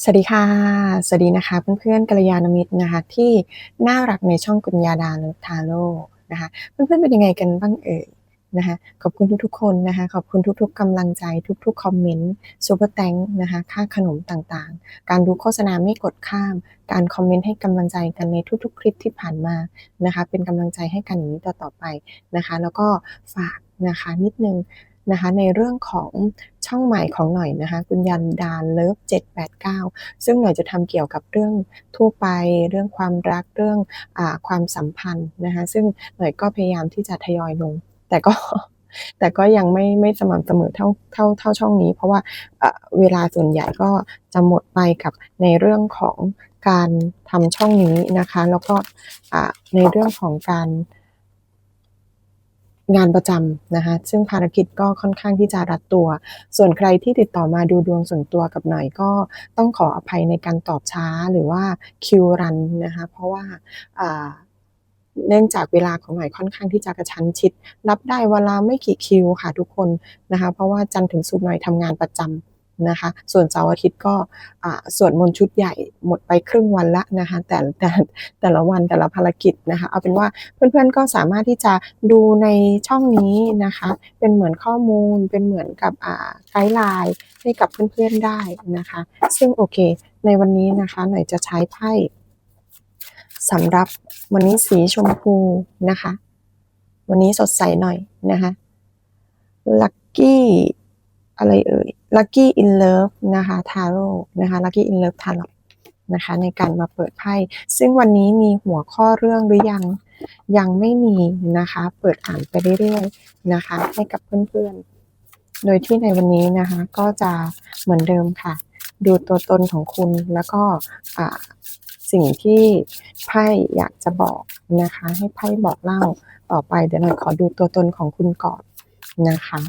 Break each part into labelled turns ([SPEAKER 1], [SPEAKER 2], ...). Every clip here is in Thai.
[SPEAKER 1] สวัสดีค่ะ สวัสดีนะคะเพื่อนๆกัลยาณมิตรนะคะที่น่ารักในช่องกุญญาดานุทาโลนะคะเพื่อนๆเป็นยังไงกันบ้างเอ่ยนะคะขอบคุณทุกๆคนนะคะขอบคุณทุกๆกำลังใจทุกๆคอมเมนต์ซูเปอร์แตงนะคะค่าขนมต่างๆ การดูโฆษณาไม่กดข้าม การคอมเมนต์ให้กำลังใจกันในทุกๆ คลิปที่ผ่านมานะคะเป็นกำลังใจให้กันอย่างนี้ต่อๆไปนะคะแล้วก็ฝากนะคะนิดนึง นะคะในเรื่องของช่องใหม่ของหน่อยนะคะคุณยันดานเลิฟ789 ซึ่งหน่อยจะทำเกี่ยวกับเรื่องทั่วไป เรื่องความรักเรื่องอความสัมพันธ์นะคะซึ่งหน่อยก็พยายามที่จะทยอยลง แต่ก็แต่ก็ยังไม่ไม่สม่ำเสมอเท่าเท่าเท่าช่องนี้ เพราะว่าเวลาส่วนใหญ่ก็จะหมดไปกับในเรื่องของการทำช่องนี้นะคะ แล้วก็ในเรื่องของการ งานประจำนะคะ ซึ่งภารกิจก็ค่อนข้างที่จะรัดตัว ส่วนใครที่ติดต่อมาดูดวงส่วนตัวกับหน่อยก็ต้องขออภัยในการตอบช้าหรือว่าคิวรันนะคะ เพราะว่าเนื่องจากเวลาของหน่อยค่อนข้างที่จะกระชั้นชิด รับได้เวลาไม่กี่คิวค่ะทุกคนนะคะ เพราะว่าจันถึงสุดหน่อยทำงานประจำ นะคะ ส่วนเสาร์อาทิตย์ก็อ่าสวดมนต์ชุดใหญ่หมดไปครึ่งวันละนะคะแต่แต่แต่ละวันแต่ละภารกิจนะคะ เอาเป็นว่าเพื่อนๆก็สามารถที่จะดูในช่องนี้นะคะ เป็นเหมือนข้อมูลเป็นเหมือนกับอ่าไกด์ไลน์ให้กับเพื่อนๆได้นะคะ ซึ่งโอเค ในวันนี้นะคะหน่อยจะใช้ไพ่สำหรับวันนี้สีชมพูนะคะ วันนี้สดใสหน่อยนะคะ Lucky อะไรเอ่ย Lucky in Love นะคะทาโร่นะคะ Lucky in Love ทาโร่นะคะในการมาเปิดไพ่ซึ่งวันนี้มีหัวข้อเรื่องหรือยังยังไม่มีนะคะ เปิดอ่านไปเรื่อยๆนะคะ ให้กับเพื่อนๆ โดยที่ในวันนี้นะคะก็จะเหมือนเดิมค่ะ ดูตัวตนของคุณแล้วก็อ่าสิ่งที่ไพ่อยากจะบอกนะคะ ให้ไพ่บอกเล่าต่อไปเดี๋ยวหน่อยขอดูตัวตนของคุณก่อนนะคะ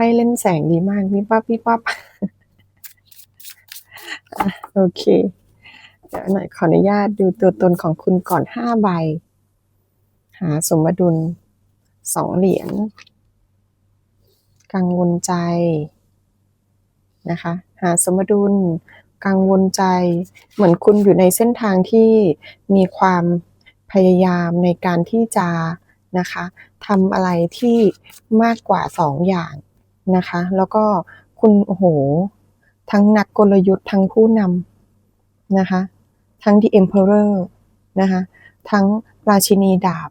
[SPEAKER 1] พ่เล่นแสงดีมากวิบวับวิบวับอะโอเค เดี๋ยวหน่อยขออนุญาตดูตัวตนของคุณก่อนห้าใบ หาสมดุลสองเหรียญกังวลใจนะคะ หาสมดุลกังวลใจ เหมือนคุณอยู่ในเส้นทางที่มีความพยายามในการที่จะนะคะทำอะไรที่มากกว่าสองอย่าง นะคะ แล้วก็คุณโอ้โห ทั้งนักกลยุทธ์ทั้งผู้นำนะคะ ทั้ง The Emperor นะคะ ทั้งราชินีดาบ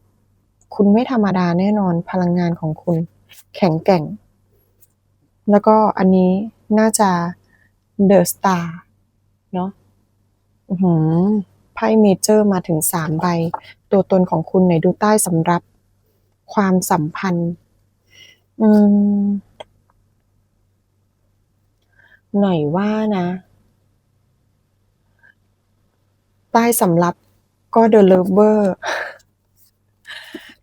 [SPEAKER 1] คุณไม่ธรรมดาแน่นอนพลังงานของคุณแข็งแกร่ง แล้วก็อันนี้น่าจะ The Star เนาะอื้อหืไพ่เมเจอร์มาถึงสามใบ ตัวตนของคุณไหนดูใต้สำรับความสัมพันธ์ อืม หน่อยว่านะ ใต้สำรับก็ The Lover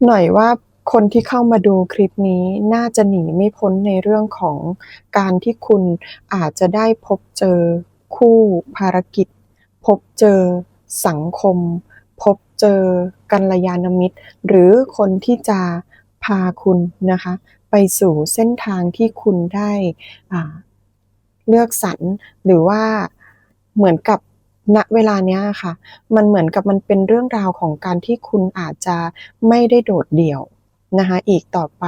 [SPEAKER 1] หน่อยว่าคนที่เข้ามาดูคลิปนี้น่าจะหนีไม่พ้นในเรื่องของการที่คุณอาจจะได้พบเจอคู่ภารกิจ พบเจอสังคม พบเจอกัลยาณมิตร หรือคนที่จะพาคุณนะคะ ไปสู่เส้นทางที่คุณได้อ่า เลือกสรรหรือว่าเหมือนกับณเวลาเนี้ยค่ะ มันเหมือนกับมันเป็นเรื่องราวของการที่คุณอาจจะไม่ได้โดดเดี่ยวนะคะอีกต่อไป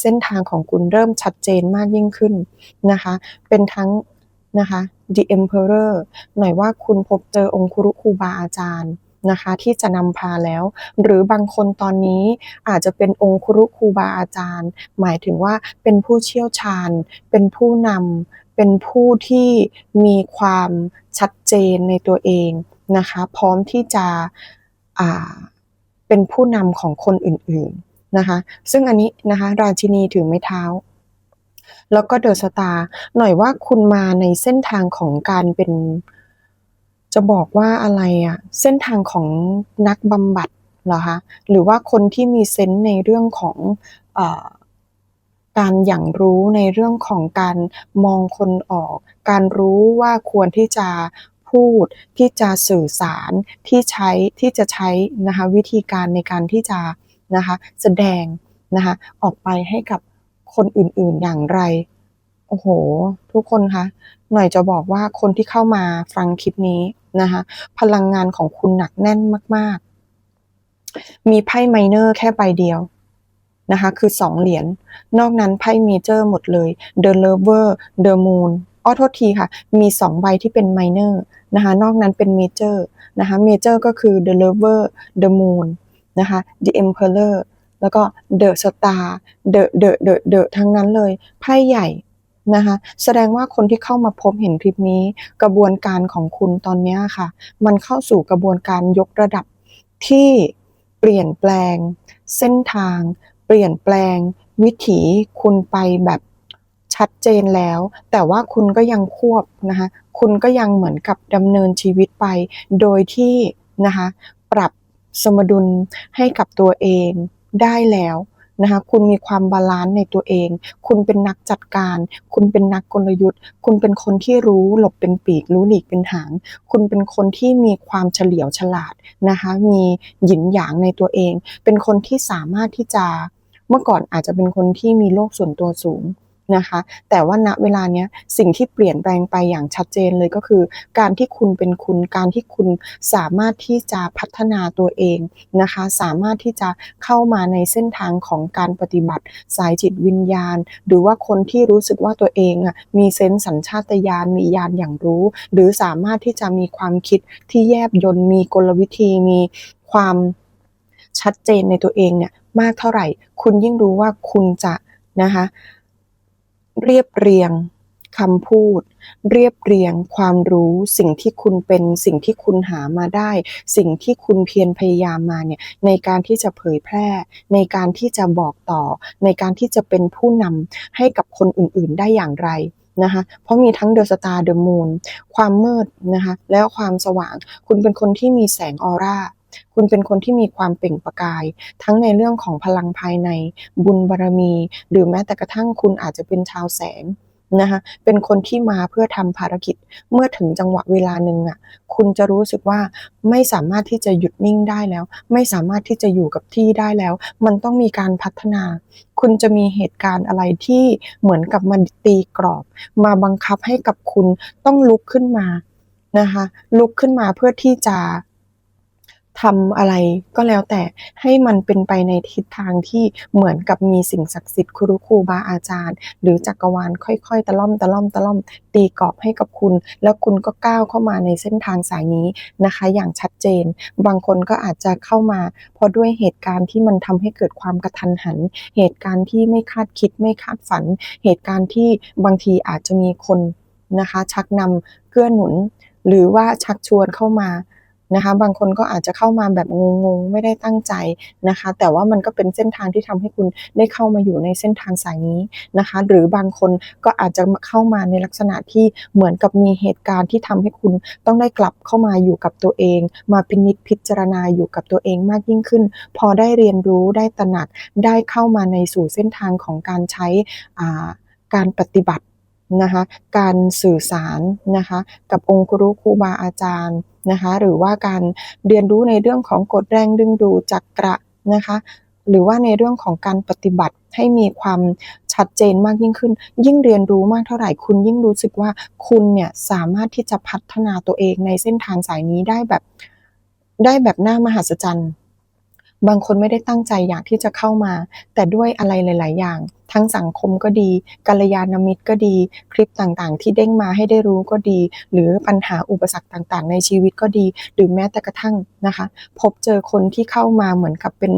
[SPEAKER 1] เส้นทางของคุณเริ่มชัดเจนมากยิ่งขึ้นนะคะ เป็นทั้งนะคะ The Emperor หน่อยว่าคุณพบเจอองคุรุครูบาอาจารย์นะคะที่จะนำพาแล้ว หรือบางคนตอนนี้อาจจะเป็นองคุรุครูบาอาจารย์ หมายถึงว่าเป็นผู้เชี่ยวชาญ เป็นผู้นำ เป็นผู้ที่มีความชัดเจนในตัวเองนะคะ พร้อมที่จะเป็นผู้นำของคนอื่นๆนะคะ ซึ่งอันนี้นะคะราชินีถือไม้เท้า แล้วก็เดอะสตาร์หน่อยว่าคุณมาในเส้นทางของการเป็น จะบอกว่าอะไรอะเส้นทางของนักบำบัดเหรอคะ หรือว่าคนที่มีเซนส์ในเรื่องของอ การอย่างรู้ในเรื่องของการมองคนออก การรู้ว่าควรที่จะพูดที่จะสื่อสารที่ใช้ที่จะใช้นะคะวิธีการในการที่จะนะคะแสดงนะคะออกไปให้กับคนอื่นๆอย่างไรโอ้โห ทุกคนคะหน่อยจะบอกว่าคนที่เข้ามาฟังคลิปนี้นะคะพลังงานของคุณหนักแน่นมาก ๆ มีไพ่ไมเนอร์แค่ใบเดียว นะคะ คือสองเหรียญนอกนั้นไพ่เมเจอร์หมดเลย The Lover The Moon อ้อโทษทีค่ะ มีสองใบที่เป็นไมเนอร์นะคะนอกนั้นเป็นเมเจอร์นะคะเมเจอร์ก็คือ The Lover The Moon นะคะ The Emperor แล้วก็ The Star The The The The ทั้งนั้นเลยไพ่ใหญ่นะคะแสดงว่าคนที่เข้ามาพบเห็นคลิปนี้ กระบวนการของคุณตอนนี้ค่ะ มันเข้าสู่กระบวนการยกระดับที่เปลี่ยนแปลง เส้นทาง เปลี่ยนแปลง วิถีคุณไปแบบชัดเจนแล้ว แต่ว่าคุณก็ยังควบนะคะคุณก็ยังเหมือนกับดำเนินชีวิตไป โดยที่นะคะปรับสมดุลให้กับตัวเองได้แล้วนะคะคุณมีความบาลานซ์ในตัวเอง คุณเป็นนักจัดการ คุณเป็นนักกลยุทธ์ คุณเป็นคนที่รู้หลบเป็นปีก รู้หลีกเป็นหาง คุณเป็นคนที่มีความเฉลียวฉลาดนะคะ มีหยินหยางในตัวเอง เป็นคนที่สามารถที่จะ เมื่อก่อนอาจจะเป็นคนที่มีโลกส่วนตัวสูงนะคะ แต่ว่าณเวลาเนี้ยสิ่งที่เปลี่ยนแปลงไปอย่างชัดเจนเลยก็คือ การที่คุณเป็นคุณ การที่คุณสามารถที่จะพัฒนาตัวเองนะคะ สามารถที่จะเข้ามาในเส้นทางของการปฏิบัติสายจิตวิญญาณ หรือว่าคนที่รู้สึกว่าตัวเองอะมีเซนส์สัญชาตญาณมีญาณอย่างรู้ หรือสามารถที่จะมีความคิดที่แยบยลมีกลวิธีมีความชัดเจนในตัวเองเนี่ย มากเท่าไหร่ คุณยิ่งรู้ว่าคุณจะนะคะเรียบเรียงคำพูด เรียบเรียงความรู้สิ่งที่คุณเป็นสิ่งที่คุณหามาได้ สิ่งที่คุณเพียรพยายามมาเนี่ยในการที่จะเผยแพร่ ในการที่จะบอกต่อ ในการที่จะเป็นผู้นำให้กับคนอื่นๆได้อย่างไรนะคะเพราะมีทั้งเดอะสตาร์เดอะมูนความมืดนะคะแล้วความสว่างคุณเป็นคนที่มีแสงออร่า คุณเป็นคนที่มีความเปล่งประกาย ทั้งในเรื่องของพลังภายใน บุญบารมี หรือแม้แต่กระทั่งคุณอาจจะเป็นชาวแสงนะคะเป็นคนที่มาเพื่อทำภารกิจเมื่อถึงจังหวะเวลาหนึ่งอะคุณจะรู้สึกว่าไม่สามารถที่จะหยุดนิ่งได้แล้ว ไม่สามารถที่จะอยู่กับที่ได้แล้ว มันต้องมีการพัฒนา คุณจะมีเหตุการณ์อะไรที่เหมือนกับมันตีกรอบ มาบังคับให้กับคุณต้องลุกขึ้นมานะคะลุกขึ้นมาเพื่อที่จะ ทำอะไรก็แล้วแต่ให้มันเป็นไปในทิศทางที่เหมือนกับมีสิ่งศักดิ์สิทธิ์ครูครูบาอาจารย์ หรือจักรวาลค่อยๆ ตะล่อมตะล่อมตะล่อมตีกรอบให้กับคุณ แล้วคุณก็ก้าวเข้ามาในเส้นทางสายนี้นะคะ อย่างชัดเจน บางคนก็อาจจะเข้ามา เพราะด้วยเหตุการณ์ที่มันทำให้เกิดความกระทันหัน เหตุการณ์ที่ไม่คาดคิดไม่คาดฝัน เหตุการณ์ที่บางทีอาจจะมีคนนะคะ ชักนำเกื้อหนุนหรือว่าชักชวนเข้ามา นะคะ บางคนก็อาจจะเข้ามาแบบงงๆ ไม่ได้ตั้งใจนะคะ แต่ว่ามันก็เป็นเส้นทางที่ทำให้คุณได้เข้ามาอยู่ในเส้นทางสายนี้นะคะ หรือบางคนก็อาจจะเข้ามาในลักษณะที่เหมือนกับมีเหตุการณ์ที่ทำให้คุณต้องได้กลับเข้ามาอยู่กับตัวเอง มาพินิจพิจารณาอยู่กับตัวเองมากยิ่งขึ้น พอได้เรียนรู้ได้ตระหนักได้เข้ามาในสู่เส้นทางของการใช้การปฏิบัตินะคะการสื่อสารนะคะกับองค์ครูครูบาอาจารย์ นะคะหรือว่าการเรียนรู้ในเรื่องของกฎแรงดึงดูดจักระนะคะหรือว่าในเรื่องของการปฏิบัติให้มีความชัดเจนมากยิ่งขึ้น ยิ่งเรียนรู้มากเท่าไหร่คุณยิ่งรู้สึกว่าคุณเนี่ยสามารถที่จะพัฒนาตัวเองในเส้นทางสายนี้ได้แบบได้แบบน่ามหัศจรรย์ บางคนไม่ได้ตั้งใจอยากที่จะเข้ามา แต่ด้วยอะไรหลาย ๆ อย่าง ทั้งสังคมก็ดีกัลยาณมิตรก็ดี คลิปต่างๆ ที่เด้งมาให้ได้รู้ก็ดี หรือปัญหาอุปสรรคต่าง ๆ ในชีวิตก็ดี หรือแม้แต่กระทั่งนะคะ พบเจอคนที่เข้ามาเหมือนกับเป็น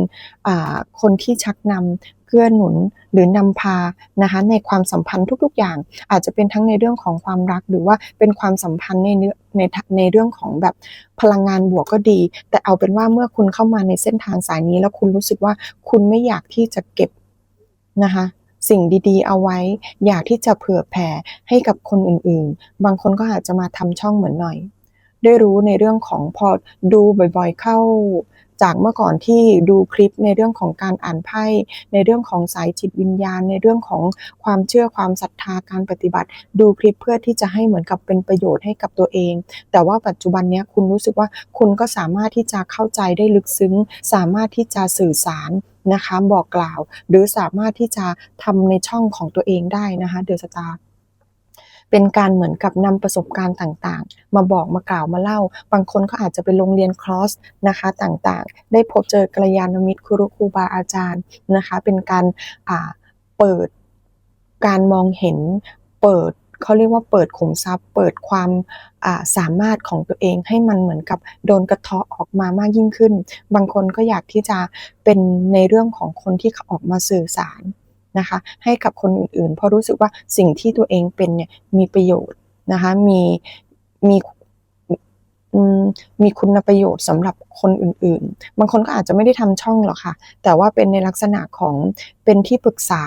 [SPEAKER 1] คนที่ชักนำเกื้อหนุนหรือนำพานะคะในความสัมพันธ์ทุก ๆ อย่าง อาจจะเป็นทั้งในเรื่องของความรัก หรือว่าเป็นความสัมพันธ์ในเนื้อในในเรื่องของแบบพลังงานบวกก็ดี แต่เอาเป็นว่าเมื่อคุณเข้ามาในเส้นทางสายนี้ แล้วคุณรู้สึกว่าคุณไม่อยากที่จะเก็บนะคะสิ่งดีๆ เอาไว้ อยากที่จะเผื่อแผ่ให้กับคนอื่นๆ บางคนก็อาจจะมาทำช่องเหมือนหน่อย ได้รู้ในเรื่องของพอดูบ่อยๆ เข้า จากเมื่อก่อนที่ดูคลิปในเรื่องของการอ่านไพ่ในเรื่องของสายจิตวิญญาณ ในเรื่องของความเชื่อความศรัทธาการปฏิบัติ ดูคลิปเพื่อที่จะให้เหมือนกับเป็นประโยชน์ให้กับตัวเอง แต่ว่าปัจจุบันนี้คุณรู้สึกว่าคุณก็สามารถที่จะเข้าใจได้ลึกซึ้ง สามารถที่จะสื่อสารนะคะบอกกล่าว หรือสามารถที่จะทำในช่องของตัวเองได้นะคะเดอะสตาร์ เป็นการเหมือนกับนำประสบการณ์ต่างๆ มาบอกมากล่าวมาเล่า บางคนก็อาจจะไปโรงเรียนคลอสนะคะต่างๆ ได้พบเจอกัลยาณมิตรครูครูบาอาจารย์นะคะเป็นการเปิดการมองเห็นเปิดเขาเรียกว่าเปิดขุมทรัพย์ เปิดความาสามารถของตัวเองให้มันเหมือนกับโดนกระเทาะออกมามากยิ่งขึ้น บางคนก็อยากที่จะเป็นในเรื่องของคนที่เขาออกมาสื่อสาร นะคะ ให้กับคนอื่นๆ เพราะรู้สึกว่าสิ่งที่ตัวเองเป็นเนี่ยมีประโยชน์นะคะ มีมีมีคุณประโยชน์สำหรับคนอื่นๆ บางคนก็อาจจะไม่ได้ทำช่องหรอกค่ะ แต่ว่าเป็นในลักษณะของเป็นที่ปรึกษา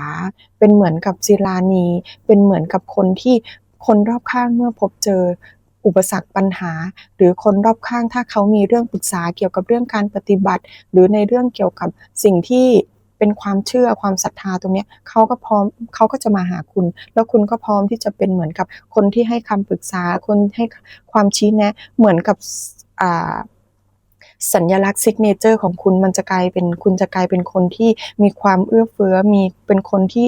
[SPEAKER 1] เป็นเหมือนกับศิลานี เป็นเหมือนกับคนที่คนรอบข้างเมื่อพบเจออุปสรรคปัญหา หรือคนรอบข้างถ้าเขามีเรื่องปรึกษาเกี่ยวกับเรื่องการปฏิบัติ หรือในเรื่องเกี่ยวกับสิ่งที่ เป็นความเชื่อความศรัทธาตรงนี้เขาก็พร้อมเขาก็จะมาหาคุณ แล้วคุณก็พร้อมที่จะเป็นเหมือนกับคนที่ให้คำปรึกษาคนให้ความชี้แนะ เหมือนกับอ่าสัญลักษณ์ซิกเนเจอร์ของคุณมันจะกลายเป็นคุณจะกลายเป็นคนที่มีความเอื้อเฟื้อมีเป็นคนที่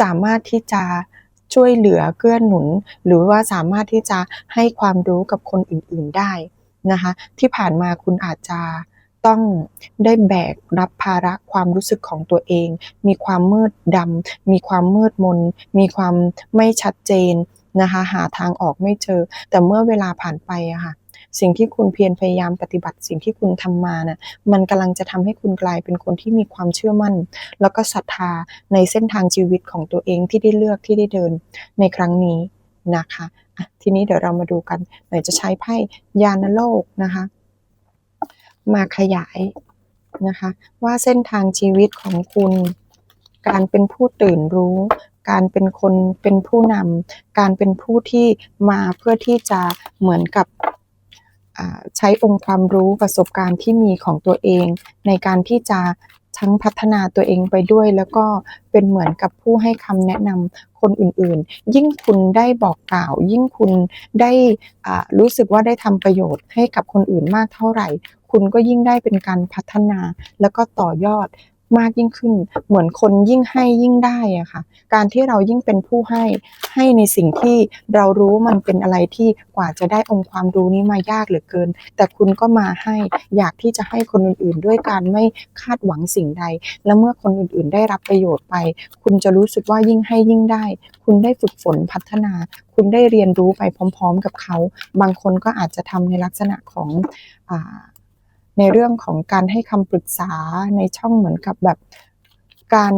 [SPEAKER 1] สามารถที่จะช่วยเหลือเกื้อหนุน หรือว่าสามารถที่จะให้ความรู้กับคนอื่น ๆได้นะคะ ที่ผ่านมาคุณอาจจะ ต้องได้แบกรับภาระความรู้สึกของตัวเอง มีความมืดดำ มีความมืดมน มีความไม่ชัดเจนนะคะ หาทางออกไม่เจอ แต่เมื่อเวลาผ่านไปอะค่ะสิ่งที่คุณเพียรพยายามปฏิบัติสิ่งที่คุณทำมาน่ะมันกำลังจะทำให้คุณกลายเป็นคนที่มีความเชื่อมั่น แล้วก็ศรัทธาในเส้นทางชีวิตของตัวเองที่ได้เลือกที่ได้เดินในครั้งนี้นะคะอะทีนี้เดี๋ยวเรามาดูกันหน่อยจะใช้ไพ่ยานโลกนะคะ มาขยายนะคะ ว่าเส้นทางชีวิตของคุณ การเป็นผู้ตื่นรู้ การเป็นคนเป็นผู้นำการเป็นผู้ที่มาเพื่อที่จะเหมือนกับใช้องค์ความรู้ประสบการณ์ที่มีของตัวเอง ในการที่จะทั้งพัฒนาตัวเองไปด้วย แล้วก็เป็นเหมือนกับผู้ให้คำแนะนำคนอื่นๆ ยิ่งคุณได้บอกกล่าว ยิ่งคุณได้รู้สึกว่าได้ทำประโยชน์ให้กับคนอื่นมากเท่าไหร่ คุณก็ยิ่งได้เป็นการพัฒนา แล้วก็ต่อยอดมากยิ่งขึ้น เหมือนคนยิ่งให้ยิ่งได้อะค่ะ การที่เรายิ่งเป็นผู้ให้ให้ในสิ่งที่เรารู้มันเป็นอะไรที่กว่าจะได้องค์ความรู้นี้มายากเหลือเกิน แต่คุณก็มาให้อยากที่จะให้คนอื่นๆ ด้วยการไม่คาดหวังสิ่งใด แล้วเมื่อคนอื่นๆ ได้รับประโยชน์ไป คุณจะรู้สึกว่ายิ่งให้ยิ่งได้ คุณได้ฝึกฝนพัฒนา คุณได้เรียนรู้ไปพร้อม ๆ กับเขา บางคนก็อาจจะทำในลักษณะของอ่า ในเรื่องของการให้คำปรึกษาในช่องเหมือนกับแบบการ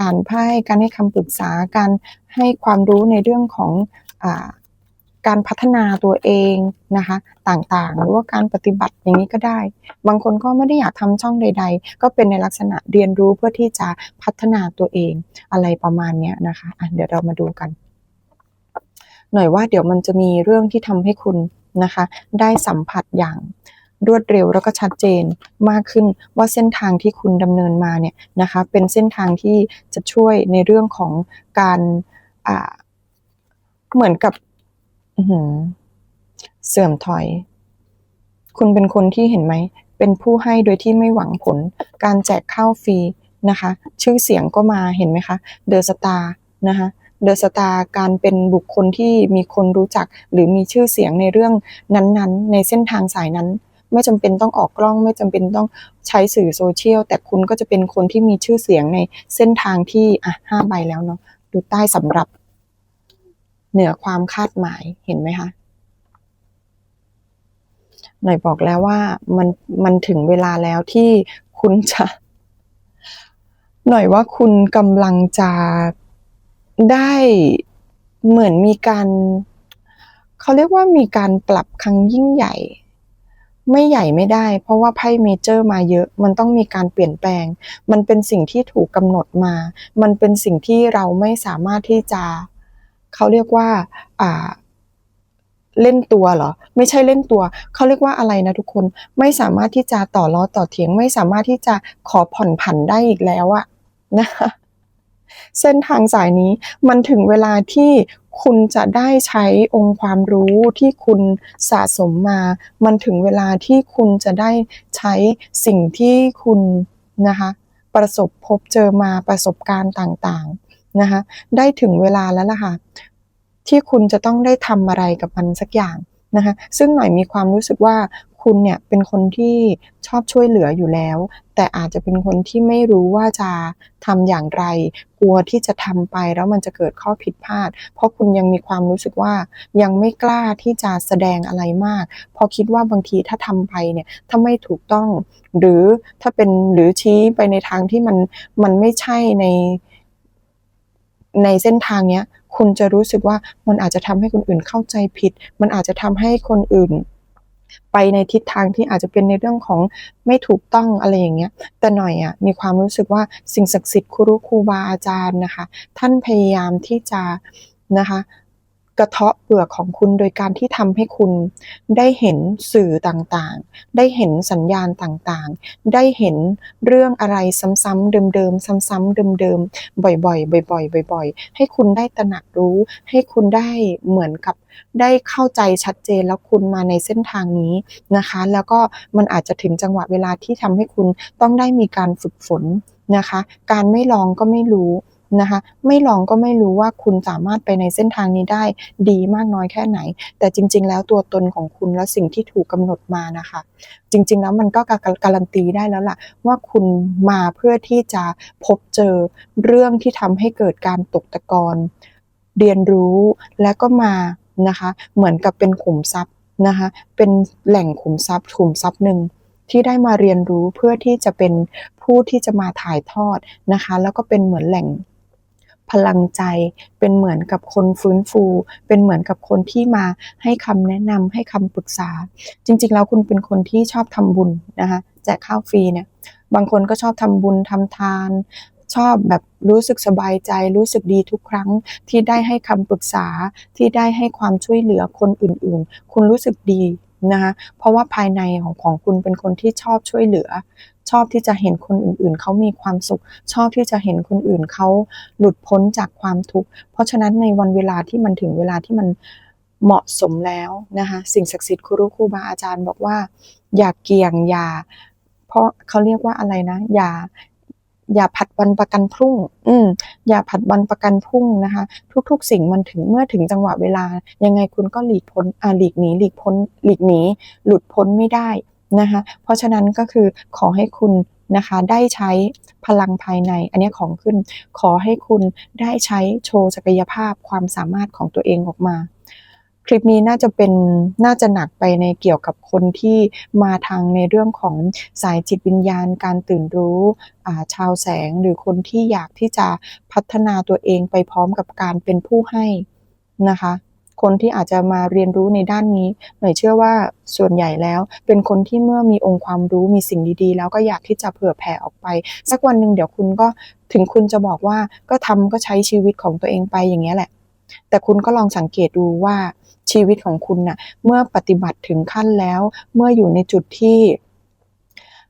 [SPEAKER 1] อ่านไพ่การให้คำปรึกษาการให้ความรู้ในเรื่องของอการพัฒนาตัวเองนะคะต่างๆ หรือว่าการปฏิบัติอย่างนี้ก็ได้ บางคนก็ไม่ได้อยากทำช่องใด ๆ ก็เป็นในลักษณะเรียนรู้เพื่อที่จะพัฒนาตัวเองอะไรประมาณเนี้ยนะคะะเดี๋ยวเรามาดูกัน หน่อยว่าเดี๋ยวมันจะมีเรื่องที่ทำให้คุณนะคะ ได้สัมผัสอย่าง รวดเร็วแล้วก็ชัดเจนมากขึ้นว่าเส้นทางที่คุณดำเนินมาเนี่ยนะคะเป็นเส้นทางที่จะช่วยในเรื่องของการเหมือนกับเสื่อมถอย คุณเป็นคนที่เห็นไหม เป็นผู้ให้โดยที่ไม่หวังผล การแจกข้าวฟรีนะคะ ชื่อเสียงก็มาเห็นไหมคะ เดอะสตาร์นะคะเดอะสตาร์การเป็นบุคคลที่มีคนรู้จัก หรือมีชื่อเสียงในเรื่องนั้น ๆ ในเส้นทางสายนั้น ไม่จำเป็นต้องออกกล้อง ไม่จำเป็นต้องใช้สื่อโซเชียลแต่คุณก็จะเป็นคนที่มีชื่อเสียงในเส้นทางที่อะห้าใบแล้วเนาะดูใต้สำหรับ เหนือความคาดหมายเห็นไหมคะหน่อยบอกแล้วว่ามันมันถึงเวลาแล้วที่คุณจะ หน่อยว่าคุณกำลังจะได้เหมือนมีการ เขาเรียกว่ามีการปรับครั้งยิ่งใหญ่ ไม่ใหญ่ไม่ได้ เพราะว่าไพ่เมเจอร์มาเยอะ มันต้องมีการเปลี่ยนแปลง มันเป็นสิ่งที่ถูกกำหนดมา มันเป็นสิ่งที่เราไม่สามารถที่จะเขาเรียกว่าอ่าเล่นตัวเหรอ ไม่ใช่เล่นตัว เขาเรียกว่าอะไรนะทุกคนไม่สามารถที่จะต่อล้อต่อเถียง ไม่สามารถที่จะขอผ่อนผันได้อีกแล้วอะนะคะ เส้นทางสายนี้มันถึงเวลาที่คุณจะได้ใช้องค์ความรู้ที่คุณสะสมมา มันถึงเวลาที่คุณจะได้ใช้สิ่งที่คุณนะคะประสบพบเจอมาประสบการณ์ต่างๆนะคะได้ถึงเวลาแล้วล่ะค่ะที่คุณจะต้องได้ทำอะไรกับมันสักอย่างนะคะซึ่งหน่อยมีความรู้สึกว่า คุณเนี่ยเป็นคนที่ชอบช่วยเหลืออยู่แล้ว แต่อาจจะเป็นคนที่ไม่รู้ว่าจะทำอย่างไร กลัวที่จะทำไปแล้วมันจะเกิดข้อผิดพลาด เพราะคุณยังมีความรู้สึกว่ายังไม่กล้าที่จะแสดงอะไรมากพราะคิดว่าบางทีถ้าทำไปเนี่ยถ้าไม่ถูกต้อง หรือถ้าเป็นหรือชี้ไปในทางที่มันมันไม่ใช่ในในเส้นทางเนี้ย คุณจะรู้สึกว่ามันอาจจะทำให้คนอื่นเข้าใจผิด มันอาจจะทำให้คนอื่น ไปในทิศทางที่อาจจะเป็นในเรื่องของไม่ถูกต้องอะไรอย่างเงี้ย แต่หน่อยอะมีความรู้สึกว่าสิ่งศักดิ์สิทธิ์ครูครูบาอาจารย์นะคะ ท่านพยายามที่จะนะคะ กระเทาะเปลือกของคุณโดยการที่ทำให้คุณได้เห็นสื่อต่างๆ ได้เห็นสัญญาณต่างๆ ได้เห็นเรื่องอะไรซ้ำๆเดิมๆซ้ำๆเดิมๆบ่อยๆ บ่อยๆ บ่อย ๆ ให้คุณได้ตระหนักรู้ ให้คุณได้เหมือนกับได้เข้าใจชัดเจนแล้วคุณมาในเส้นทางนี้นะคะ แล้วก็มันอาจจะถึงจังหวะเวลาที่ทำให้คุณต้องได้มีการฝึกฝนนะคะ การไม่ลองก็ไม่รู้ นะคะ ไม่ลองก็ไม่รู้ว่าคุณสามารถไปในเส้นทางนี้ได้ดีมากน้อยแค่ไหน แต่จริง ๆ แล้วตัวตนของคุณและสิ่งที่ถูกกำหนดมานะคะ จริง ๆ แล้วมันก็การันตีได้แล้วล่ะ ว่าคุณมาเพื่อที่จะพบเจอเรื่องที่ทำให้เกิดการตกตะกอนเรียนรู้และก็มานะคะ เหมือนกับเป็นขุมทรัพย์นะคะ เป็นแหล่งขุมทรัพย์ขุมทรัพย์หนึ่งที่ได้มาเรียนรู้เพื่อที่จะเป็นผู้ที่จะมาถ่ายทอดนะคะ แล้วก็เป็นเหมือนแหล่ง พลังใจ เป็นเหมือนกับคนฟื้นฟู เป็นเหมือนกับคนที่มาให้คำแนะนำให้คำปรึกษา จริง ๆ แล้วคุณเป็นคนที่ชอบทำบุญนะคะแจกข้าวฟรีเนี่ยบางคนก็ชอบทำบุญทำทาน ชอบแบบรู้สึกสบายใจ รู้สึกดีทุกครั้งที่ได้ให้คำปรึกษาที่ได้ให้ความช่วยเหลือคนอื่น ๆ คุณรู้สึกดีนะคะเพราะว่าภายในของของคุณเป็นคนที่ชอบช่วยเหลือ ชอบที่จะเห็นคนอื่นๆ เขามีความสุข ชอบที่จะเห็นคนอื่นเขาหลุดพ้นจากความทุกข์ เพราะฉะนั้นในวันเวลาที่มันถึงเวลาที่มันเหมาะสมแล้วนะคะสิ่งศักดิ์สิทธิ์ครูครูบาอาจารย์บอกว่า อย่าเกี่ยงอย่า เพราะเขาเรียกว่าอะไรนะ อย่าอย่าผัดวันประกันพรุ่ง อืมอย่าผัดวันประกันพรุ่งนะคะ ทุก ๆ สิ่งมันถึงเมื่อถึงจังหวะเวลา ยังไงคุณก็หลีกพ้นอ่าหลีกหนีหลีกพ้นหลีกหนีหลุดพ้นไม่ได้ นะคะ เพราะฉะนั้นก็คือขอให้คุณนะคะได้ใช้พลังภายใน อันนี้ของขึ้น ขอให้คุณได้ใช้โชว์ศักยภาพความสามารถของตัวเองออกมา คลิปนี้น่าจะเป็นน่าจะหนักไปในเกี่ยวกับคนที่มาทางในเรื่องของสายจิตวิญญาณ การตื่นรู้ชาวแสงหรือคนที่อยากที่จะพัฒนาตัวเองไปพร้อมกับการเป็นผู้ให้นะคะ คนที่อาจจะมาเรียนรู้ในด้านนี้หน่อยเชื่อว่าส่วนใหญ่แล้ว เป็นคนที่เมื่อมีองค์ความรู้มีสิ่งดีๆ แล้วก็อยากที่จะเผื่อแผ่ออกไป สักวันหนึ่งเดี๋ยวคุณก็ถึงคุณจะบอกว่าก็ทำก็ใช้ชีวิตของตัวเองไปอย่างเงี้ยแหละ แต่คุณก็ลองสังเกตดูว่าชีวิตของคุณน่ะเมื่อปฏิบัติถึงขั้นแล้ว เมื่ออยู่ในจุดที่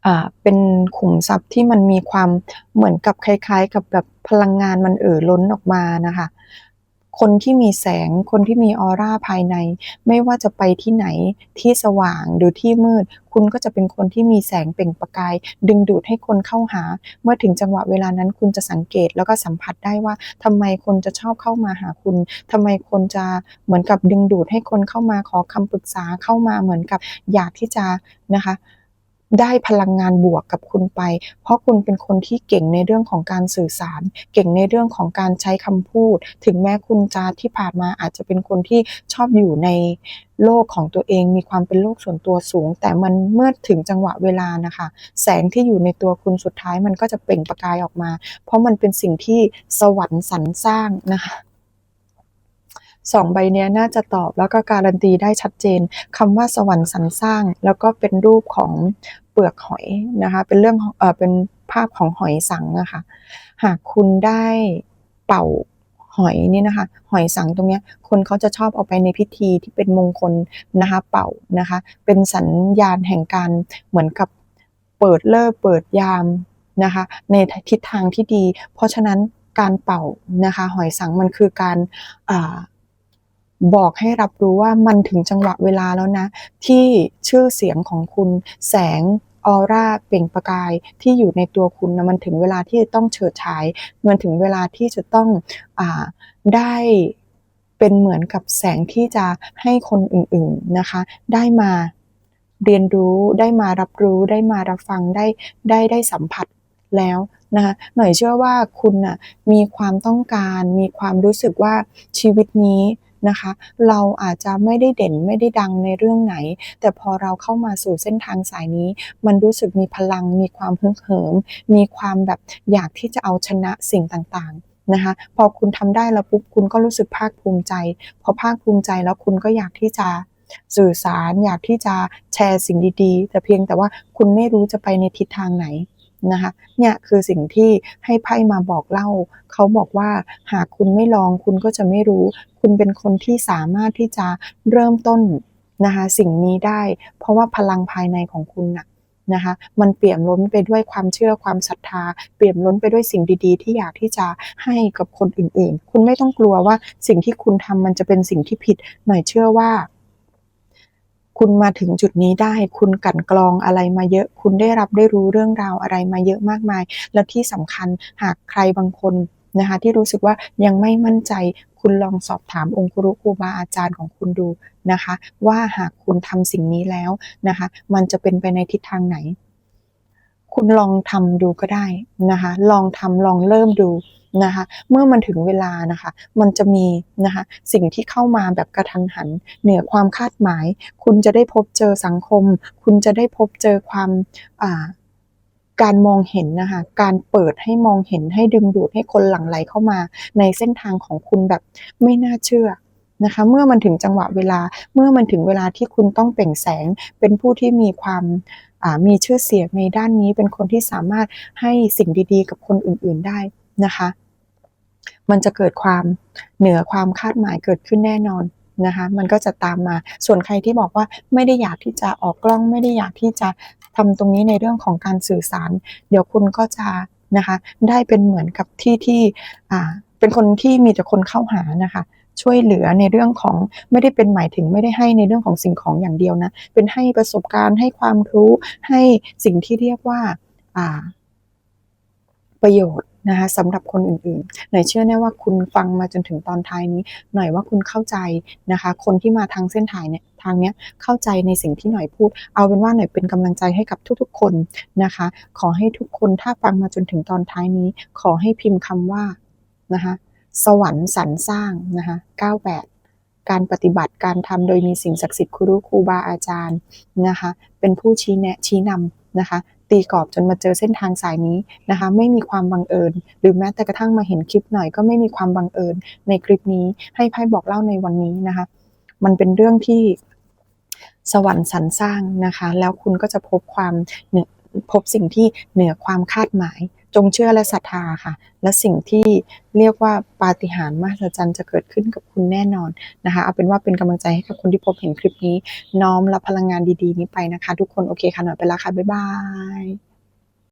[SPEAKER 1] อ่าเป็นขุมทรัพย์ที่มันมีความเหมือนกับคล้าย ๆ กับแบบพลังงานมันเอ่อล้นออกมานะคะ คนที่มีแสง คนที่มีออร่าภายใน ไม่ว่าจะไปที่ไหนที่สว่างหรือที่มืด คุณก็จะเป็นคนที่มีแสงเปล่งประกาย ดึงดูดให้คนเข้าหา เมื่อถึงจังหวะเวลานั้นคุณจะสังเกตแล้วก็สัมผัสได้ว่าทำไมคนจะชอบเข้ามาหาคุณทำไมคนจะเหมือนกับดึงดูดให้คนเข้ามาขอคำปรึกษาเข้ามาเหมือนกับอยากที่จะนะคะ ได้พลังงานบวกกับคุณไป เพราะคุณเป็นคนที่เก่งในเรื่องของการสื่อสาร เก่งในเรื่องของการใช้คำพูด ถึงแม้คุณจะที่ผ่านมาอาจจะเป็นคนที่ชอบอยู่ในโลกของตัวเองมีความเป็นโลกส่วนตัวสูง แต่มันเมื่อถึงจังหวะเวลานะคะ แสงที่อยู่ในตัวคุณสุดท้ายมันก็จะเปล่งประกายออกมา เพราะมันเป็นสิ่งที่สวรรค์สรรสร้างนะคะ สองใบนี้น่าจะตอบแล้วก็การันตีได้ชัดเจนคำว่าสวรรค์สรรสร้าง แล้วก็เป็นรูปของเปลือกหอยนะคะเป็นเรื่องเออเป็นภาพของหอยสังนะคะหากคุณได้เป่าหอยนี่นะคะหอยสังตรงนี้คนเขาจะชอบเอาไปในพิธีที่เป็นมงคลนะคะเป่านะคะเป็นสัญญาณแห่งการเหมือนกับเปิดเลิกเปิดยามนะคะในทิศทางที่ดี เพราะฉะนั้นการเป่านะคะหอยสังมันคือการอ่า บอกให้รับรู้ว่ามันถึงจังหวะเวลาแล้วนะ ที่ชื่อเสียงของคุณแสงออร่าเปล่งประกายที่อยู่ในตัวคุณนะมันถึงเวลาที่จะต้องเฉิดฉายมันถึงเวลาที่จะต้องอาได้เป็นเหมือนกับแสงที่จะให้คนอื่นๆนะคะ ได้มาเรียนรู้ได้มารับรู้ได้มารับฟังได้ได้ได้สัมผัสแล้วนะคะหน่อยเชื่อว่าคุณน่ะมีความต้องการ มีความรู้สึกว่าชีวิตนี้ นะคะ เราอาจจะไม่ได้เด่นไม่ได้ดังในเรื่องไหน แต่พอเราเข้ามาสู่เส้นทางสายนี้ มันรู้สึกมีพลังมีความฮึกเหิม มีความแบบอยากที่จะเอาชนะสิ่งต่างๆนะคะพอคุณทำได้แล้วปุ๊บคุณก็รู้สึกภาคภูมิใจ พอภาคภูมิใจแล้วคุณก็อยากที่จะสื่อสาร อยากที่จะแชร์สิ่งดีๆ แต่เพียงแต่ว่าคุณไม่รู้จะไปในทิศทางไหน นะคะเนี่ยคือสิ่งที่ให้ไพ่มาบอกเล่า เขาบอกว่าหากคุณไม่ลองคุณก็จะไม่รู้ คุณเป็นคนที่สามารถที่จะเริ่มต้นนะคะสิ่งนี้ได้ เพราะว่าพลังภายในของคุณน่ะนะคะมันเปี่ยมล้นไปด้วยความเชื่อความศรัทธา เปี่ยมล้นไปด้วยสิ่งดีๆ ที่อยากที่จะให้กับคนอื่นๆ คุณไม่ต้องกลัวว่าสิ่งที่คุณทำมันจะเป็นสิ่งที่ผิดหน่อยเชื่อว่า คุณมาถึงจุดนี้ได้ คุณกลั่นกรองอะไรมาเยอะ คุณได้รับได้รู้เรื่องราวอะไรมาเยอะมากมาย แล้วที่สำคัญหากใครบางคนนะคะที่รู้สึกว่ายังไม่มั่นใจคุณลองสอบถามองคุรูครูบาอาจารย์ของคุณดูนะคะ ว่าหากคุณทำสิ่งนี้แล้วนะคะ มันจะเป็นไปในทิศทางไหน คุณลองทำดูก็ได้นะคะ ลองทำลองเริ่มดูนะคะ เมื่อมันถึงเวลานะคะ มันจะมีนะคะสิ่งที่เข้ามาแบบกระทันหัน เหนือความคาดหมาย คุณจะได้พบเจอสังคม คุณจะได้พบเจอความอ่าการมองเห็นนะคะ การเปิดให้มองเห็นให้ดึงดูดให้คนหลั่งไหลเข้ามาในเส้นทางของคุณแบบไม่น่าเชื่อนะคะ เมื่อมันถึงจังหวะเวลา เมื่อมันถึงเวลาที่คุณต้องเปล่งแสง เป็นผู้ที่มีความ มีชื่อเสียงในด้านนี้เป็นคนที่สามารถให้สิ่งดีๆ กับคนอื่นๆได้นะคะ มันจะเกิดความเหนือความคาดหมายเกิดขึ้นแน่นอนนะคะ มันก็จะตามมา ส่วนใครที่บอกว่าไม่ได้อยากที่จะออกกล้องไม่ได้อยากที่จะทำตรงนี้ในเรื่องของการสื่อสาร เดี๋ยวคุณก็จะนะคะ ได้เป็นเหมือนกับที่ที่เป็นคนที่มีแต่คนเข้าหานะคะ ช่วยเหลือในเรื่องของไม่ได้เป็นหมายถึงไม่ได้ให้ในเรื่องของสิ่งของอย่างเดียวนะ เป็นให้ประสบการณ์ให้ความรู้ให้สิ่งที่เรียกว่าประโยชน์นะคะสำหรับคนอื่นๆ หน่อยเชื่อแน่ว่าคุณฟังมาจนถึงตอนท้ายนี้ หน่อยว่าคุณเข้าใจนะคะ คนที่มาทางเส้นทางเนี่ยทางเนี้ยเข้าใจในสิ่งที่หน่อยพูด เอาเป็นว่าหน่อยเป็นกำลังใจให้กับทุกๆ คนนะคะ ขอให้ทุกคนถ้าฟังมาจนถึงตอนท้ายนี้ ขอให้พิมพ์คำว่านะคะ สวรรค์สรรสร้างนะคะ98 การปฏิบัติการทำโดยมีสิ่งศักดิ์สิทธิ์ครูครูบาอาจารย์นะคะเป็นผู้ชี้แนะชี้นำนะคะตีกรอบจนมาเจอเส้นทางสายนี้นะคะ ไม่มีความบังเอิญ หรือแม้แต่กระทั่งมาเห็นคลิปหน่อยก็ไม่มีความบังเอิญ ในคลิปนี้ให้ไพ่บอกเล่าในวันนี้นะคะ มันเป็นเรื่องที่สวรรค์สรรสร้างนะคะ แล้วคุณก็จะพบความพบสิ่งที่เหนือความคาดหมาย จงเชื่อและศรัทธาค่ะ และสิ่งที่เรียกว่าปาฏิหาริย์มหัศจรรย์จะเกิดขึ้นกับคุณแน่นอนนะคะ เอาเป็นว่าเป็นกำลังใจให้กับคนที่พบเห็นคลิปนี้ น้อมรับพลังงานดีๆ นี้ไปนะคะ ทุกคนโอเคค่ะหน่อยไปละค่ะ บ๊ายบาย